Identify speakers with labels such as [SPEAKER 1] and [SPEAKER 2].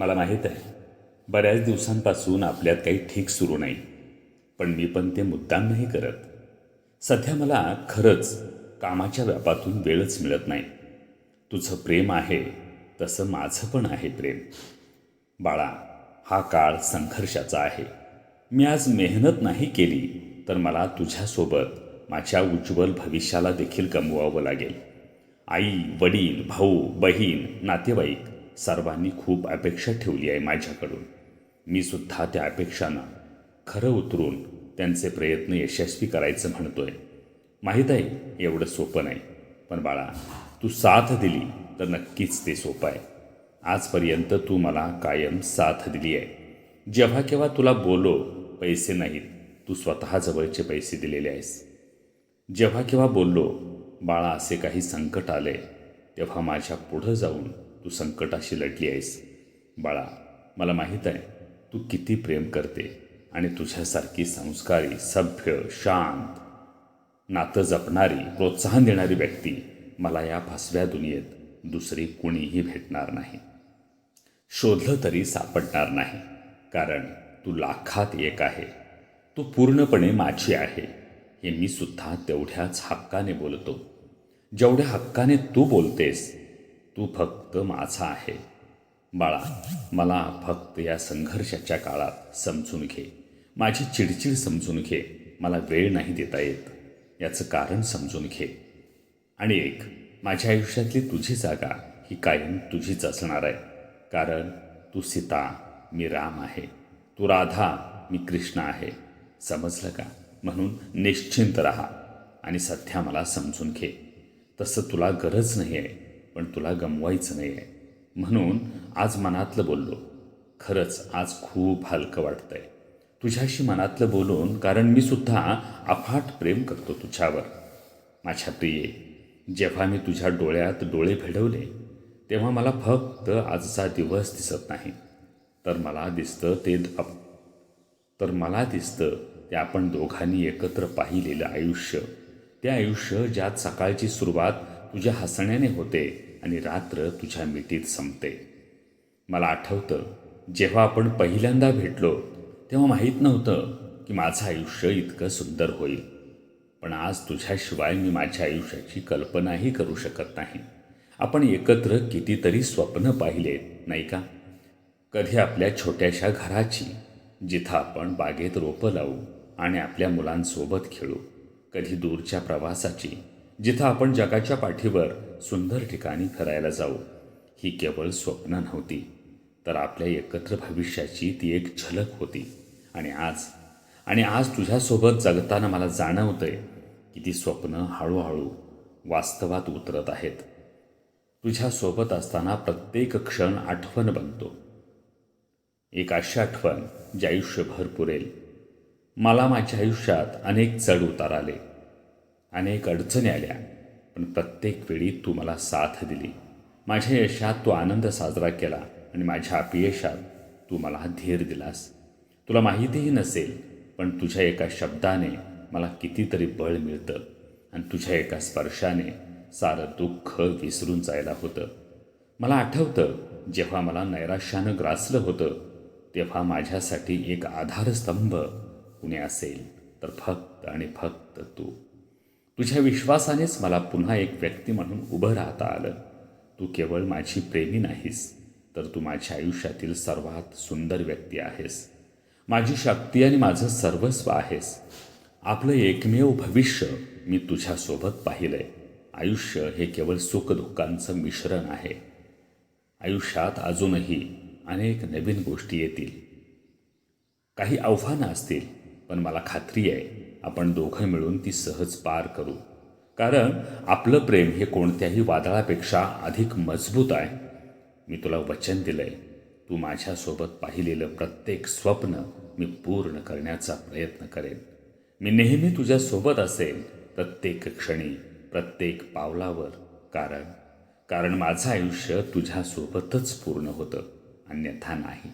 [SPEAKER 1] मला माहीत आहे बऱ्याच दिवसांपासून आपल्यात काही ठीक सुरू नाही पण मी पण ते मुद्दाम नाही करत. सध्या मला खरंच कामाच्या व्यापातून वेळच मिळत नाही. तुझं प्रेम आहे तसं माझं पण आहे प्रेम. बाळा हा काळ संघर्षाचा आहे. मी आज मेहनत नाही केली तर मला तुझ्यासोबत माझ्या उज्ज्वल भविष्याला देखील गमवावं लागेल. आई वडील भाऊ बहीण नातेवाईक सर्वांनी खूप अपेक्षा ठेवली आहे माझ्याकडून. मी सुद्धा त्या अपेक्षांना खरं उतरून त्यांचे प्रयत्न यशस्वी करायचं म्हणतोय. माहीत आहे एवढं सोपं नाही. पण बाळा तू साथ दिली तर नक्कीच ते सोपं आहे. आजपर्यंत तू मला कायम साथ दिली आहे. जेव्हा केव्हा तुला बोलो पैसे नाहीत. तू स्वतः जवळचे पैसे दिलेले आहेस. जेव्हा केव्हा बोललो बाळा असे काही संकट आले तेव्हा माझ्या पुढं जाऊन तू संकटाशी लढली आहेस. बाळा मला माहीत आहे तू किती प्रेम करते आणि तुझ्यासारखी संस्कारी सभ्य शांत नातं जपणारी प्रोत्साहन देणारी व्यक्ती मला या फसव्या दुनियेत दुसरी कुणीही भेटणार नाही. शोधलं तरी सापडणार नाही कारण तू लाखात एक आहे. तू पूर्णपणे माझी आहे हे मी सुद्धा तेवढ्याच हक्काने बोलतो. जेवढ्या हक्काने तू बोलतेस तू फक्त माझा आहे. बाळा मला फक्त या संघर्षाच्या काळात समजून घे. माझी चिडचिड समजून घे. मला वेळ नाही देता येत. याचं कारण समजून घे. आणि एक माझ्या आयुष्यातली तुझी जागा ही कायम तुझीच असणार आहे. कारण तू सीता मी राम आहे. तू राधा मी कृष्ण आहे. समजलं का? म्हणून निश्चिंत राहा आणि सध्या मला समजून घे. तसं तुला गरज नाही आहे पण तुला गमवायचं नाही आहे म्हणून आज मनातलं बोललो. खरंच आज खूप हलकं वाटतंय. तुझ्याशी मनातलं बोलून कारण मी सुद्धा अफाट प्रेम करतो तुझ्यावर. माझ्या प्रिये जेव्हा मी तुझ्या डोळ्यात डोळे भिडवले तेव्हा मला फक्त आजचा दिवस दिसत नाही. तर मला दिसतं ते तर मला दिसतं ते आपण दोघांनी एकत्र पाहिलेलं आयुष्य. ते आयुष्य ज्यात सकाळची सुरुवात तुझ्या हसण्याने होते आणि रात्र तुझ्या मिठीत संपते. मला आठवतं जेव्हा आपण पहिल्यांदा भेटलो तेव्हा माहीत नव्हतं की माझं आयुष्य इतकं सुंदर होईल. पण आज तुझ्याशिवाय मी माझ्या आयुष्याची कल्पनाही करू शकत नाही. आपण एकत्र कितीतरी स्वप्न पाहिलेत नाही का? कधी आपल्या छोट्याशा घराची जिथं आपण बागेत रोपं लावू आणि आपल्या मुलांसोबत खेळू. कधी दूरच्या प्रवासाची जिथं आपण जगाच्या पाठीवर सुंदर ठिकाणी फिरायला जाऊ ही केवळ स्वप्न नव्हती तर आपल्या एकत्र भविष्याची ती एक झलक होती. आणि आज आणि आज तुझ्यासोबत जगताना मला जाणवतंय की ती स्वप्न हळूहळू वास्तवात उतरत आहेत. तुझ्यासोबत असताना प्रत्येक क्षण आठवण बनतो. एक अशी आठवण जे आयुष्यभर पुरेल. मला माझ्या आयुष्यात अनेक चढ उतार आले. अनेक अडचणी आल्या. पण प्रत्येक वेळी तू मला साथ दिली. माझ्या यशात तू आनंद साजरा केला आणि माझ्या अपयशात तू मला धीर दिलास. तुला माहितीही नसेल पण तुझ्या एका शब्दाने मला कितीतरी बळ मिळतं आणि तुझ्या एका स्पर्शाने सारं दुःख विसरून जायला होतं. मला आठवतं जेव्हा मला नैराश्यानं ग्रासलं होतं तेव्हा माझ्यासाठी एक आधारस्तंभ कुणी असेल तर फक्त आणि फक्त तू. तुझ्या विश्वासानेच मला पुन्हा एक व्यक्ती म्हणून उभं राहता आलं. तू केवळ माझी प्रेमी नाहीस तर तू माझ्या आयुष्यातील सर्वात सुंदर व्यक्ती आहेस. माझी शक्ती आणि माझं सर्वस्व आहेस. आपलं एकमेव भविष्य मी तुझ्यासोबत पाहिलंय. आयुष्य हे केवळ सुखदुःखांचं मिश्रण आहे. आयुष्यात अजूनही अनेक नवीन गोष्टी येतील. काही आव्हानं असतील पण मला खात्री आहे आपण दोघं मिळून ती सहज पार करू. कारण आपलं प्रेम हे कोणत्याही वादळापेक्षा अधिक मजबूत आहे. मी तुला वचन दिलंय. तू माझ्यासोबत पाहिलेलं प्रत्येक स्वप्न मी पूर्ण करण्याचा प्रयत्न करेन. मी नेहमी तुझ्यासोबत असेल प्रत्येक क्षणी प्रत्येक पावलावर. कारण कारण माझं आयुष्य तुझ्यासोबतच पूर्ण होतं. अन्यथा नाही.